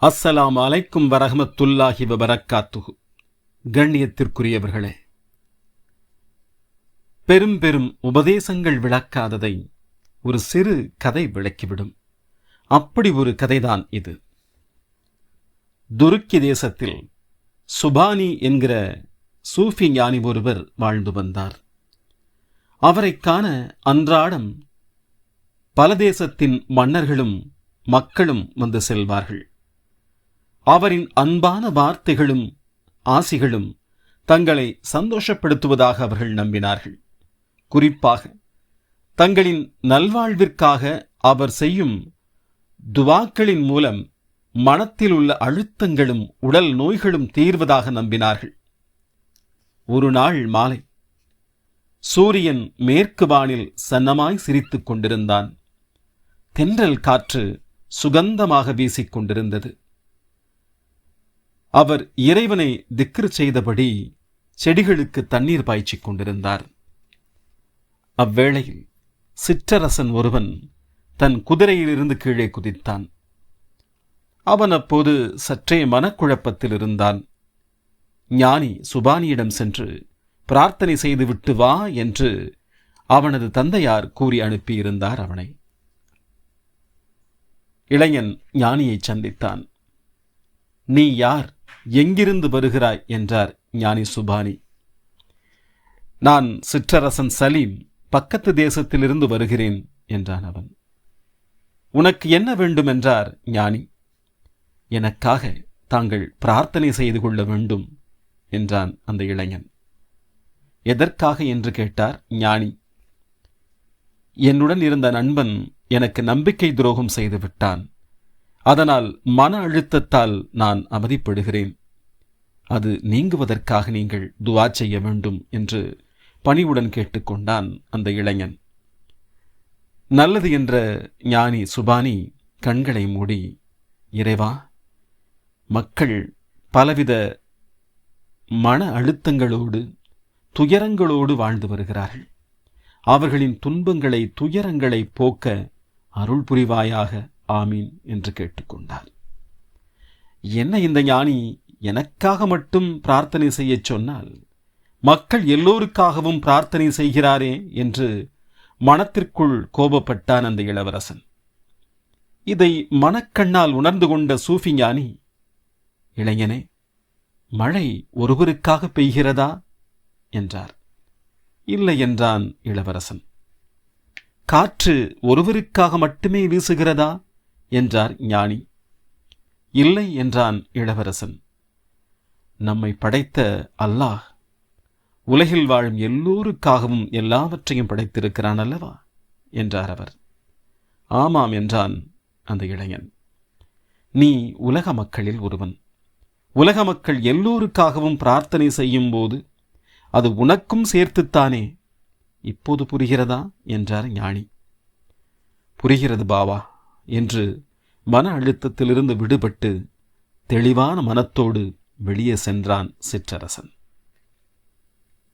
அஸ்ஸலாம் அலைக்கும் வரஹமத்துல்லாஹி வபரக்காத்துஹு. கண்ணியத்திற்குரியவர்களே பெரும் பெரும் உபதேசங்கள் விளக்காததை ஒரு சிறு கதை விளக்கிவிடும். அப்படி ஒரு கதைதான் இது. துருக்கி தேசத்தில் சுபானி என்கிற சூஃபி ஞானி ஒருவர் வாழ்ந்து வந்தார். அவரைக் காண அன்றாடம் பல தேசத்தின் மன்னர்களும் மக்களும் வந்து செல்வார்கள். அவரின் அன்பான வார்த்தைகளும் ஆசிகளும் தங்களை சந்தோஷப்படுத்துவதாக அவர்கள் நம்பினார்கள். குறிப்பாக தங்களின் நல்வாழ்விற்காக அவர் செய்யும் துவாக்களின் மூலம் மனத்தில் உள்ள அழுத்தங்களும் உடல் நோய்களும் தீர்வதாக நம்பினார்கள். ஒரு நாள் மாலை சூரியன் மேற்கு வானில் சன்னமாய் சிரித்துக் கொண்டிருந்தான். தென்றல் காற்று சுகந்தமாக வீசிக் கொண்டிருந்தது. அவர் இறைவனை திக்ரு செய்தபடி செடிகளுக்கு தண்ணீர் பாய்ச்சிக் கொண்டிருந்தார். அவ்வேளையில் சிற்றரசன் ஒருவன் தன் குதிரையிலிருந்து கீழே குதித்தான். அவன் அப்போது சற்றே மனக்குழப்பத்தில் இருந்தான். ஞானி சுபானியிடம் சென்று பிரார்த்தனை செய்துவிட்டு வா என்று அவனது தந்தையார் கூறி அனுப்பியிருந்தார் அவனை. இளைஞன் ஞானியை சந்தித்தான். நீ யார்? எங்கிருந்து வருகிறாய்? என்றார் ஞானி சுபானி. நான் சிற்றரசன் சலீம் பக்கத்து தேசத்திலிருந்து வருகிறேன் என்றான் அவன். உனக்கு என்ன வேண்டும்? என்றார் ஞானி. எனக்காக தாங்கள் பிரார்த்தனை செய்து கொள்ள வேண்டும் என்றான் அந்த இளைஞன். எதற்காக? என்று கேட்டார் ஞானி. என்னுடன் இருந்த நண்பன் எனக்கு நம்பிக்கை துரோகம் செய்து விட்டான் அதனால் மன அழுத்தத்தால் நான் அவதிப்படுகிறேன் அது நீங்குவதற்காக நீங்கள் துவா செய்ய வேண்டும் என்று பணிவுடன் கேட்டுக்கொண்டான் அந்த இளைஞன். நல்லது என்ற ஞானி சுபானி கண்களை மூடி இறைவா மக்கள் பலவித மன அழுத்தங்களோடு துயரங்களோடு வாழ்ந்து வருகிறார்கள். அவர்களின் துன்பங்களை துயரங்களை போக்க அருள் புரிவாயாக ஆமீன் என்று கேட்டுக்கொண்டார் என்ன இந்த ஞானி எனக்காக மட்டும் பிரார்த்தனை செய்யச் சொன்னால் மக்கள் எல்லோருக்காகவும் பிரார்த்தனை செய்கிறாரே என்று மனத்திற்குள் கோபப்பட்டான் அந்த இளவரசன். இதை மனக்கண்ணால் உணர்ந்து கொண்ட சூஃபி ஞானி இளைஞனே மழை ஒருவருக்காக பெய்கிறதா? என்றார். இல்லை என்றான் இளவரசன். காற்று ஒருவருக்காக மட்டுமே வீசுகிறதா? என்றார் ஞானி. இல்லை என்றான் இளவரசன். நம்மை படைத்த அல்லாஹ் உலகில் வாழும் எல்லோருக்காகவும் எல்லாவற்றையும் படைத்திருக்கிறான் அல்லவா? என்றார் அவர். ஆமாம் என்றான் அந்த இளைஞன். நீ உலக மக்களில் ஒருவன். உலக மக்கள் எல்லோருக்காகவும் பிரார்த்தனை செய்யும் போது அது உனக்கும் சேர்த்துத்தானே? இப்போது புரிகிறதா? என்றார் ஞானி. புரிகிறது பாவா. என்று மன அழுத்தத்திலிருந்து விடுபட்டு தெளிவான மனத்தோடு வெளியே சென்றான் சிற்றரசன்.